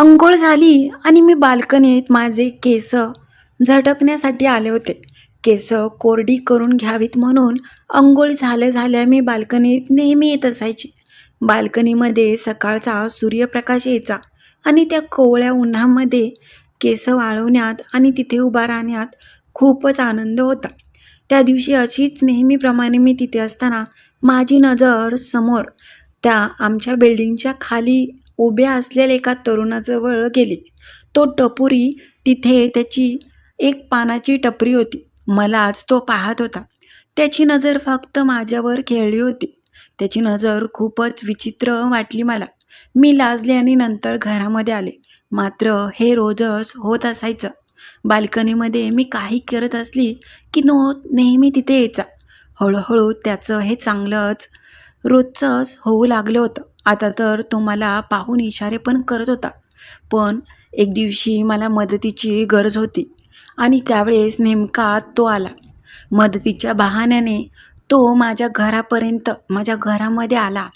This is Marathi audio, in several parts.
अंघोळ झाली आणि मी बाल्कनीत माझे केस झटकण्यासाठी आले होते. केस कोरडी करून घ्यावीत म्हणून अंघोळ झाल्या झाल्या मी बाल्कनीत नेहमी येत असायची. बाल्कनीमध्ये सकाळचा सूर्यप्रकाश यायचा आणि त्या कोवळ्या उन्हामध्ये केस वाळवण्यात आणि तिथे उभा राहण्यात खूपच आनंद होता. त्या दिवशी अशीच नेहमीप्रमाणे मी तिथे असताना माझी नजर समोर त्या आमच्या बिल्डिंगच्या खाली उभ्या असलेल्या एका तरुणाजवळ गेली. तो टपुरी तिथे त्याची एक पानाची टपरी होती. मलाच तो पाहत होता. त्याची नजर फक्त माझ्यावर खेळली होती. त्याची नजर खूपच विचित्र वाटली मला. मी लाजले आणि नंतर घरामध्ये आले. मात्र हे रोजच होत असायचं. बाल्कनीमध्ये मी काही करत असली की नो नेहमी तिथे यायचा. हळूहळू त्याचं हे चांगलंच रोजचंच होऊ लागलं होतं. आता तर तो मला पाहून इशारे पण करत होता. पण एक दिवशी मला मदतीची गरज होती आणि त्यावेळेस नेमका तो आला. मदतीच्या बहाण्याने तो माझ्या घरापर्यंत माझ्या घरामध्ये आला.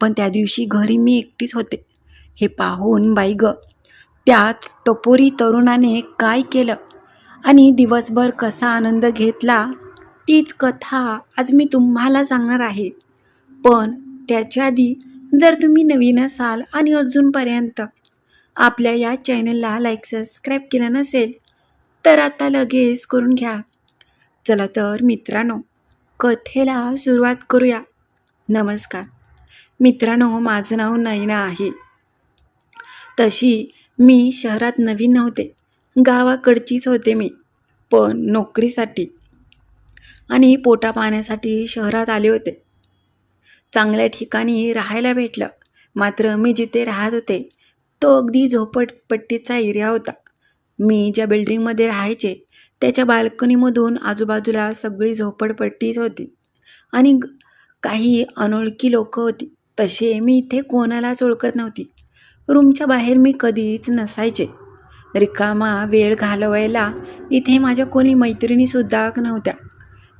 पण त्या दिवशी घरी मी एकटीच होते. हे पाहून बाई ग त्या टपोरी तरुणाने काय केलं आणि दिवसभर कसा आनंद घेतला तीच कथा आज मी तुम्हाला सांगणार आहे. पण त्याच्या आधी जर तुम्ही नवीन असाल आणि अजूनपर्यंत आपल्या या चॅनलला लाईक सबस्क्राईब केलं नसेल तर आता लगेच करून घ्या. चला तर मित्रांनो कथेला सुरुवात करूया. नमस्कार. मित्रांनो माझं नाव नयना आहे. तशी मी शहरात नवीन नव्हते. गावाकडचीच होते मी पण नोकरीसाठी आणि पोटा पाण्यासाठी शहरात आले होते. चांगल्या ठिकाणी राहायला भेटलं. मात्र मी जिथे राहत होते तो अगदी झोपडपट्टीचा एरिया होता. मी ज्या बिल्डिंगमध्ये राहायचे त्याच्या बाल्कनीमधून आजूबाजूला सगळी झोपडपट्टीच होती. आणि काही अनोळखी लोक होती. तसे मी इथे कोणालाच ओळखत नव्हती. रूमच्या बाहेर मी कधीच नसायचे. रिकामा वेळ घालवायला इथे माझ्या कोणी मैत्रिणीसुद्धा नव्हत्या.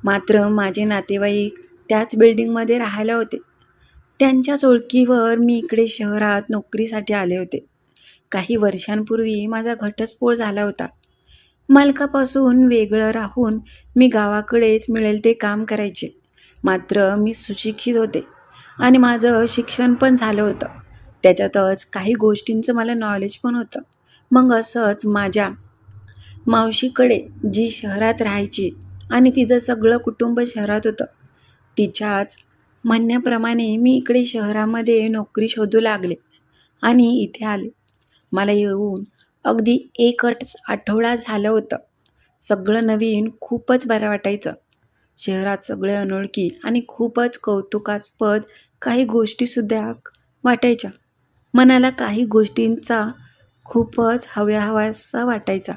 मात्र माझे नातेवाईक त्याच बिल्डिंगमध्ये राहायला होते. त्यांच्याच ओळखीवर मी इकडे शहरात नोकरीसाठी आले होते. काही वर्षांपूर्वी माझा घटस्फोट झाला होता. मालकापासून वेगळं राहून मी गावाकडेच मिळेल ते काम करायचे. मात्र मी सुशिक्षित होते आणि माझं शिक्षण पण झालं होतं. त्याच्यातच काही गोष्टींचं मला नॉलेज पण होतं. मग असंच माझ्या मावशीकडे जी शहरात राहायची आणि तिचं सगळं कुटुंब शहरात होतं. तिच्याच म्हणण्याप्रमाणे मी इकडे शहरामध्ये नोकरी शोधू लागले आणि इथे आले. मला येऊन अगदी एकच आठवडा झालं होतं. सगळं नवीन खूपच बरं वाटायचं. शहरात सगळे अनोळखी आणि खूपच कौतुकास्पद काही गोष्टीसुद्धा वाटायच्या. मनाला काही गोष्टींचा खूपच हव्या हवासा वाटायचा.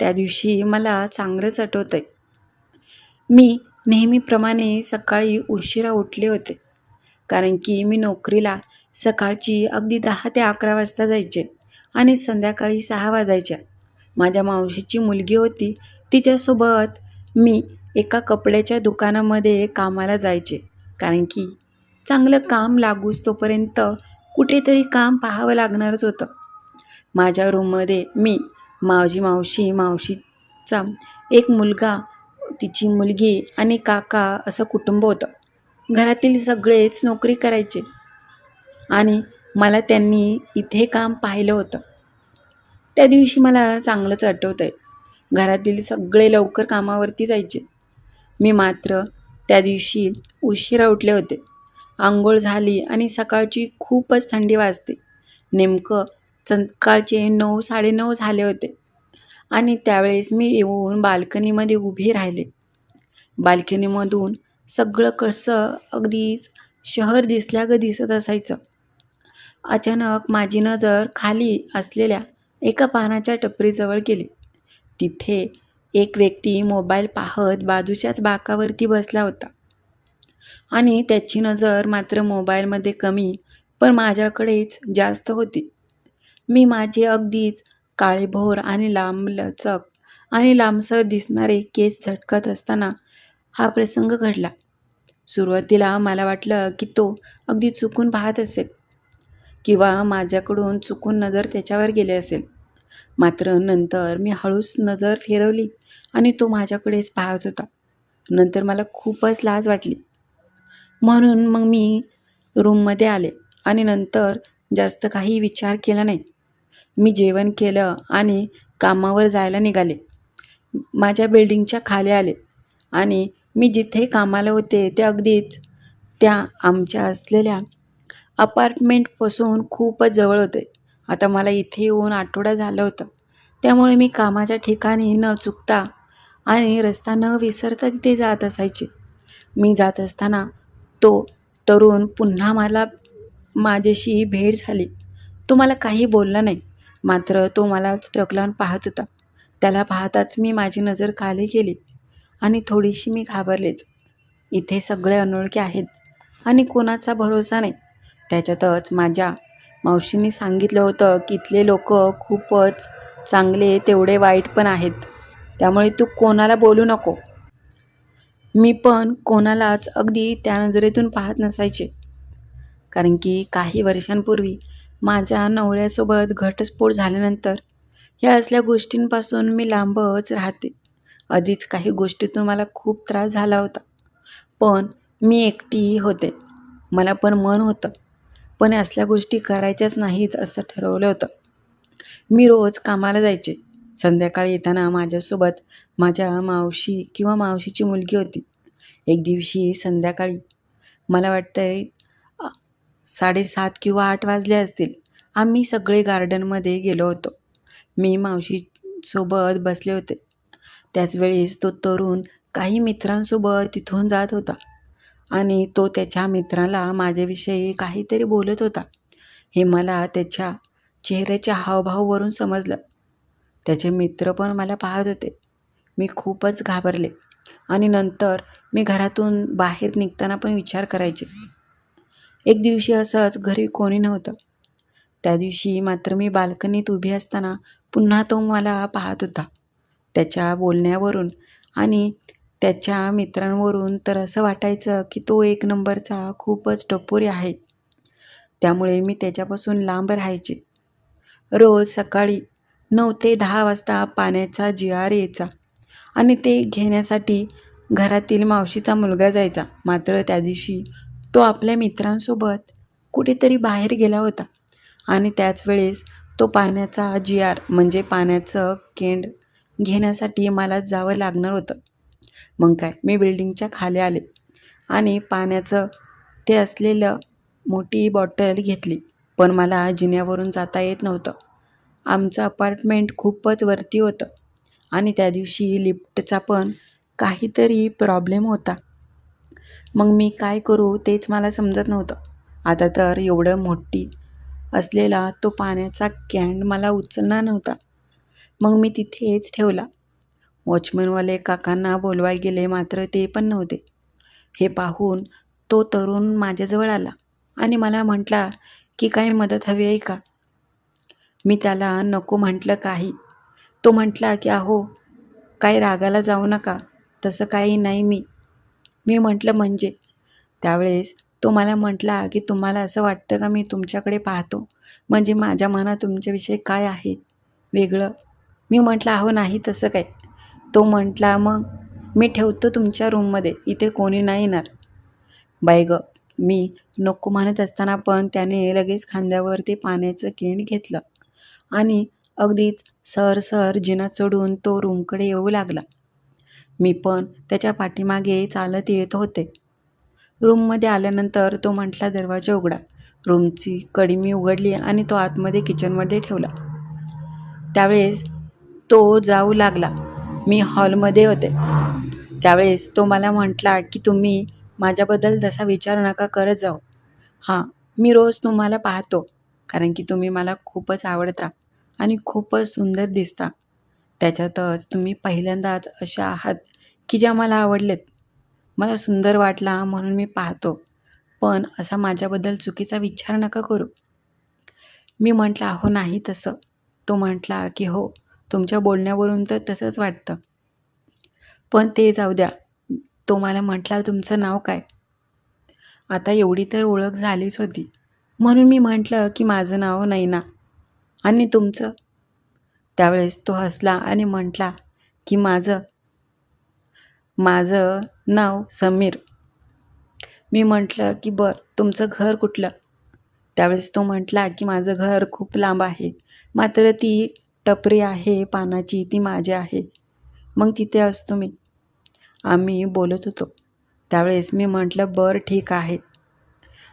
त्या दिवशी मला चांगलंच आठवतं आहे मी नेहमीप्रमाणे सकाळी उशिरा उठले होते. कारण की मी नोकरीला सकाळची अगदी दहा ते अकरा वाजता जायचे आणि संध्याकाळी सहा वाजायच्या. माझ्या मावशीची मुलगी होती. तिच्यासोबत मी एका कपड्याच्या दुकानामध्ये कामाला जायचे. कारण की चांगलं काम लागूच तोपर्यंत कुठेतरी काम पाहावं लागणारच होतं. माझ्या रूममध्ये मी माझी मावशी मावशीचा एक मुलगा तिची मुलगी आणि काका असं कुटुंब होतं. घरातील सगळेच नोकरी करायचे. आणि मला त्यांनी इथे काम पाहिलं होतं. त्या दिवशी मला चांगलंच आठवतं आहे घरातील सगळे लवकर कामावरती जायचे. मी मात्र त्या दिवशी उशिरा उठले होते. आंघोळ झाली आणि सकाळची खूपच थंडी वाजते. नेमकं सकाळचे नऊ साडेनऊ झाले होते. आणि त्यावेळेस मी येऊन बाल्कनीमध्ये उभी राहिले. बाल्कनीमधून सगळं कसं अगदीच शहर दिसल्यागं दिसत असायचं. अचानक माझी नजर खाली असलेल्या एका पानाच्या टपरीजवळ गेली. तिथे एक व्यक्ती मोबाईल पाहत बाजूच्याच बाकावरती बसला होता. आणि त्याची नजर मात्र मोबाईलमध्ये कमी पण माझ्याकडेच जास्त होती. मी माझे अगदीच काळेभोर आणि लांबलचक आणि लांबसर दिसणारे केस झटकत असताना हा प्रसंग घडला. सुरुवातीला मला वाटलं की तो अगदी चुकून पाहत असेल किंवा माझ्याकडून चुकून नजर त्याच्यावर गेली असेल. मात्र नंतर मी हळूच नजर फिरवली आणि तो माझ्याकडेच पाहत होता. नंतर मला खूपच लाज वाटली. म्हणून मग मी रूममध्ये आले आणि नंतर जास्त काही विचार केला नाही. मी जेवण केलं आणि कामावर जायला निघाले. माझ्या बिल्डिंगच्या खाली आले आणि मी जिथे कामाला होते ते अगदीच त्या आमच्या असलेल्या अपार्टमेंटपासून खूपच जवळ होते. आता मला इथे येऊन आठवडा झालं होतं. त्यामुळे मी कामाच्या ठिकाणी न चुकता आणि रस्ता न विसरता तिथे जात असायचे. मी जात असताना तो तरुण पुन्हा मला माझ्याशी भेट झाली. तो मला काही बोलला नाही. मात्र तो मला टकलावून पाहत होता. त्याला पाहताच मी माझी नजर खाली केली आणि थोडीशी मी घाबरलेच. इथे सगळे अनोळखे आहेत आणि कोणाचा भरोसा नाही. त्याच्यातच माझ्या मावशींनी सांगितलं होतं की इथले लोक खूपच चांगले तेवढे वाईट पण आहेत. त्यामुळे तू कोणाला बोलू नको. मी पण कोणालाच अगदी त्या नजरेतून पाहत नसायचे. कारण की काही वर्षांपूर्वी माझ्या नवऱ्यासोबत घटस्फोट झाल्यानंतर ह्या असल्या गोष्टींपासून मी लांबच राहते. आधीच काही गोष्टीतून मला खूप त्रास झाला होता. पण मी एकटी होते. मला पण मन होतं. पण असल्या गोष्टी करायच्याच नाहीत असं ठरवलं होतं. मी रोज कामाला जायचे. संध्याकाळी येताना माझ्यासोबत माझ्या मावशी किंवा मावशीची मुलगी होती. एक दिवशी संध्याकाळी मला वाटतंय साडेसात किंवा आठ वाजले असतील आम्ही सगळे गार्डनमध्ये गेलो होतो. मी मावशीसोबत बसले होते. त्याचवेळेस तो तरुण काही मित्रांसोबत तिथून जात होता आणि तो त्याच्या मित्राला माझ्याविषयी काहीतरी बोलत होता. हे मला त्याच्या चेहऱ्याच्या हावभाववरून समजलं. त्याचे मित्र पण मला पाहत होते. मी खूपच घाबरले आणि नंतर मी घरातून बाहेर निघताना पण विचार करायचे. एक दिवशी असंच घरी कोणी नव्हतं. त्या दिवशी मात्र मी बाल्कनीत उभी असताना पुन्हा तो मला पाहत होता. त्याच्या बोलण्यावरून आणि त्याच्या मित्रांवरून तर असं वाटायचं की तो एक नंबरचा खूपच टपोरी आहे. त्यामुळे मी त्याच्यापासून लांब राहायचे. रोज सकाळी नऊ ते दहा वाजता पाण्याचा जिआर यायचा आणि ते घेण्यासाठी घरातील मावशीचा मुलगा जायचा. मात्र त्या दिवशी तो आपल्या मित्रांसोबत कुठेतरी बाहेर गेला होता. आणि त्याच वेळेस तो पाण्याचा जी आर म्हणजे पाण्याचं केंड घेण्यासाठी मला जावं लागणार होतं. मग काय मी बिल्डिंगच्या खाली आले आणि पाण्याचं ते असलेलं मोठी बॉटल घेतली. पण मला जिन्यावरून जाता येत नव्हतं. आमचं अपार्टमेंट खूपच वरती होतं आणि त्या दिवशी लिफ्टचा पण काहीतरी प्रॉब्लेम होता. मग मी काय करू तेच मला समजत नव्हतं. आता तर एवढं मोठी असलेला तो पाण्याचा कॅन मला उचलणार नव्हता. मग मी तिथेच ठेवला. वॉचमनवाले काकांना बोलवाय गेले मात्र ते पण नव्हते. हे पाहून तो तरुण माझ्याजवळ आला आणि मला म्हटला की काही मदत हवी आहे का? मी त्याला नको म्हटलं काही. तो म्हटला की अहो काही रागाला जाऊ नका. तसं काही नाही मी. मी म्हटलं म्हणजे? त्यावेळेस तो मला म्हटला की तुम्हाला असं वाटतं का मी तुमच्याकडे पाहतो? म्हणजे माझ्या मनात तुमच्याविषयी काय आहे? वेगळं. मी म्हटलं अहो नाही तसं काय. तो म्हटला मग मी ठेवतो तुमच्या रूममध्ये. इथे कोणी नाही येणार. बाई ग मी नको म्हणत असताना पण त्याने लगेच खांद्यावरती पाण्याचं केंड घेतलं आणि अगदीच सर सर जिना चढून तो रूमकडे येऊ लागला. मी पण त्याच्या पाठीमागे चालत येत होते. रूममध्ये आल्यानंतर तो म्हटला दरवाजा उघडा. रूमची कडी मी उघडली आणि तो आतमध्ये किचनमध्ये ठेवला. त्यावेळेस तो जाऊ लागला. मी हॉलमध्ये होते. त्यावेळेस तो मला म्हटला की तुम्ही माझ्याबद्दल तसा विचार नका करत जाऊ. हां मी रोज तुम्हाला पाहतो कारण की तुम्ही मला खूपच आवडता आणि खूपच सुंदर दिसता. त्याच्यातच तुम्ही पहिल्यांदाच अशा आहात की ज्या मला आवडलेत. मला सुंदर वाटला म्हणून मी पाहतो. पण असा माझ्याबद्दल चुकीचा विचार नका करू. मी म्हटलं अहो नाही तसं. तो म्हटला की हो तुमच्या बोलण्यावरून तर तसंच वाटतं. पण ते जाऊ द्या. तो मला म्हटला तुमचं नाव काय? आता एवढी तर ओळख झालीच होती. म्हणून मी म्हटलं की माझं नाव नैना आणि तुमचं? त्यावेळेस तो हसला आणि म्हटला की माझं माझं नाव समीर. मी म्हटलं की बरं तुमचं घर कुठलं? त्यावेळेस तो म्हटला की माझं घर खूप लांब आहे. मात्र ती टपरी आहे पानाची ती माझी आहे. मग तिथे असतो मी आम्ही बोलत होतो. त्यावेळेस मी म्हटलं बरं ठीक आहे.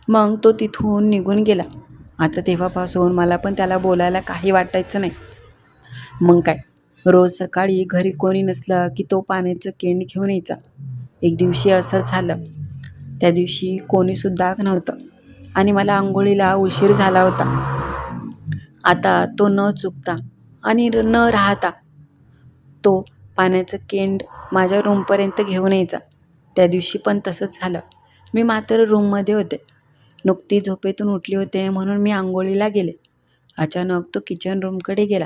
मग तो तिथून निघून गेला. आता तेव्हापासून मला पण त्याला बोलायला काही वाटायचं नाही. मग काय? रोज सकाळी घरी कोणी नसलं की तो पाण्याचं केंड घेऊन यायचा. एक दिवशी असं झालं. त्या दिवशी कोणीसुद्धा नव्हतं आणि मला आंघोळीला उशीर झाला होता. आता तो न चुकता आणि न राहता तो पाण्याचं केंड माझ्या रूमपर्यंत घेऊन यायचा. त्या दिवशी पण तसंच झालं. मी मात्र रूममध्ये होते. नुकती झोपेतून उठली होते म्हणून मी आंघोळीला गेले. अचानक तो किचन रूमकडे गेला.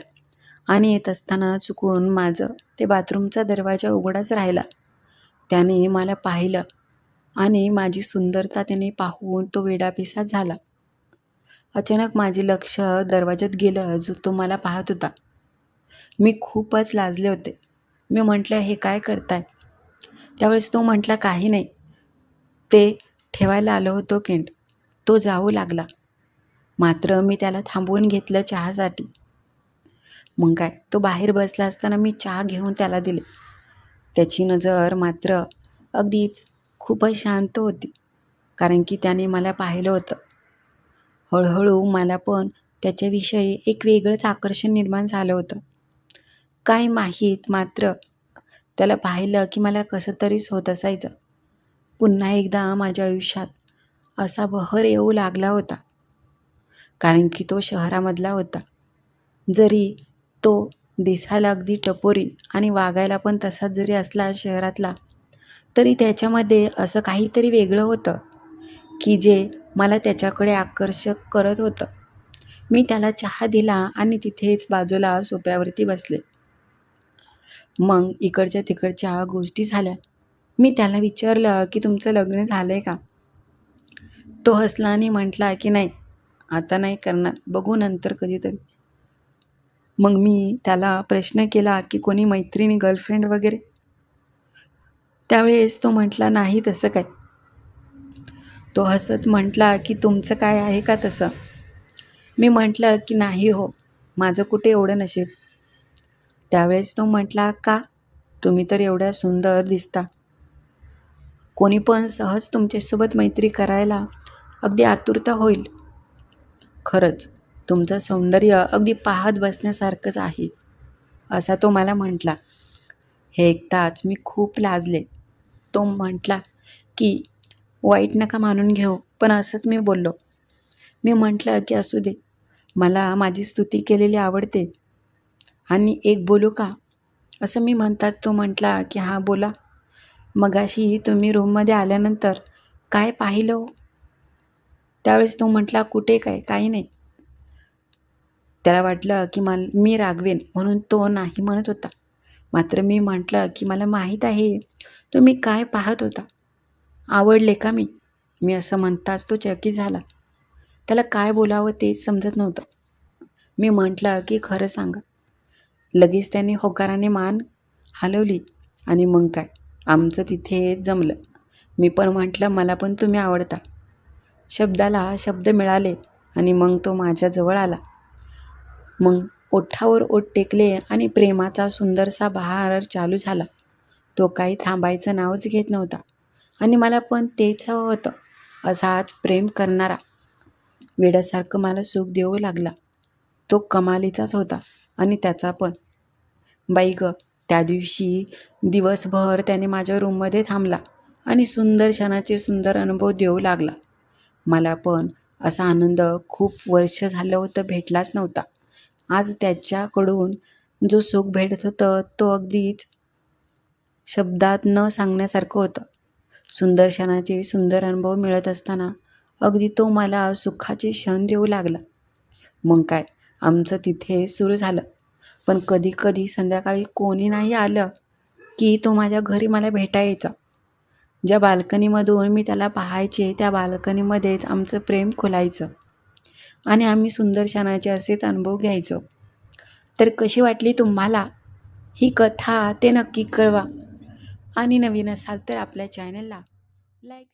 आणि येत असताना चुकून माझं ते बाथरूमचा दरवाजा उघडाच राहिला. त्याने मला पाहिलं आणि माझी सुंदरता त्याने पाहून तो वेडापिसा झाला. अचानक माझे लक्ष दरवाज्यात गेलं जो तो मला पाहत होता. मी खूपच लाजले होते. मी म्हटलं हे काय करताय? त्यावेळेस तो म्हटला काही नाही. ते ठेवायला आलो होतो केंट. तो जाऊ लागला. मात्र मी त्याला थांबवून घेतलं चहासाठी. मग काय? तो बाहेर बसला असताना मी चहा घेऊन त्याला दिले. त्याची नजर मात्र अगदीच खूपच शांत होती कारण की त्याने मला पाहिलं होतं. हळूहळू मला पण त्याच्याविषयी एक वेगळंच आकर्षण निर्माण झालं होतं. काय माहीत मात्र त्याला पाहिलं की मला कसं तरीच होत असायचं. पुन्हा एकदा माझ्या आयुष्यात असा बहर येऊ लागला होता कारण की तो शहरामधला होता. जरी तो दिसायला अगदी टपोरी आणि वागायला पण तसाच जरी असला शहरातला तरी त्याच्यामध्ये असं काहीतरी वेगळं होतं की जे मला त्याच्याकडे आकर्षक करत होतं. मी त्याला चहा दिला आणि तिथेच बाजूला सोप्यावरती बसले. मग इकडच्या तिकडच्या गोष्टी झाल्या. मी त्याला विचारलं की तुमचं लग्न झालं आहे का? तो हसला आणि म्हटला की नाही आता नाही करणार बघू नंतर कधीतरी. मग मी त्याला प्रश्न केला की कोणी मैत्रिणी गर्लफ्रेंड वगैरे? त्यावेळेस तो म्हटला नाही तसं काय. तो हसत म्हटला की तुमचं काय आहे का तसं? मी म्हटलं की नाही हो माझं कुठे एवढं नशीब? त्यावेळेस तो म्हटला का? तुम्ही तर एवढ्या सुंदर दिसता. कोणी पण सहज तुमच्यासोबत मैत्री करायला अगदी आतुरता होईल. खरंच तुमचं सौंदर्य अगदी पाहत बसण्यासारखंच आहे असा तो मला म्हटला. हे ऐकताच मी खूप लाजले. तो म्हटला की वाईट नका मानून घेऊ पण असंच मी बोललो. मी म्हटलं की असू दे. मला माझी स्तुती केलेली आवडते. आणि एक बोलू का? असं मी म्हणतात तो म्हटला की हां बोला. मगाशी तुम्ही रूममध्ये आल्यानंतर काय पाहिलं हो? त्यावेळेस तो म्हटला कुठे काय? काही नाही. त्याला वाटलं की मला मी रागवेन म्हणून तो नाही म्हणत होता. मात्र मी म्हटलं की मला माहीत आहे तुम्ही काय पाहत होता? आवडले का मी? मी असं म्हणताच तो चकी झाला. त्याला काय बोलावं तेच समजत नव्हतं. मी म्हटलं की खरं सांगा. लगेच त्याने होकाराने मान हलवली. आणि मग काय? आमचं तिथे जमलं. मी पण म्हटलं मला पण तुम्ही आवडता. शब्दाला शब्द मिळाले आणि मग तो माझ्याजवळ आला. मग ओठावर ओठ टेकले आणि प्रेमाचा सुंदरसा बहार चालू झाला. तो काही थांबायचं नावच घेत नव्हता. आणि मला पण तेच हवं होतं असाच प्रेम करणारा. वेड्यासारखं मला सुख देऊ लागला. तो कमालीचाच होता आणि त्याचा पण. बाई ग त्या दिवशी दिवसभर त्याने माझ्या रूममध्ये थांबला आणि सुंदर क्षणाचे सुंदर अनुभव देऊ लागला. मला पण असा आनंद खूप वर्ष झालं होतं भेटलाच नव्हता. आज त्याच्याकडून जो सुख भेटत होतं तो अगदीच शब्दात न सांगण्यासारखं होतं. सुंदर क्षणाचे सुंदर अनुभव मिळत असताना अगदी तो मला सुखाचे क्षण देऊ लागला. मग काय आमचं तिथे सुरू झालं. पण कधी कधी संध्याकाळी कोणी नाही आलं की तो माझ्या घरी मला भेटायचा. ज्या बाल्कनीमधून मी त्याला पाहायचे त्या बाल्कनीमध्येच आमचं प्रेम खुलायचं. आणि आम्ही सुंदर असेच अनुभव घ्यायचो. तर कशी वाटली तुम्हाला? ही कथा ते नक्की कळवा. आणि नवीन असाल तर आपल्या चॅनलला लाईक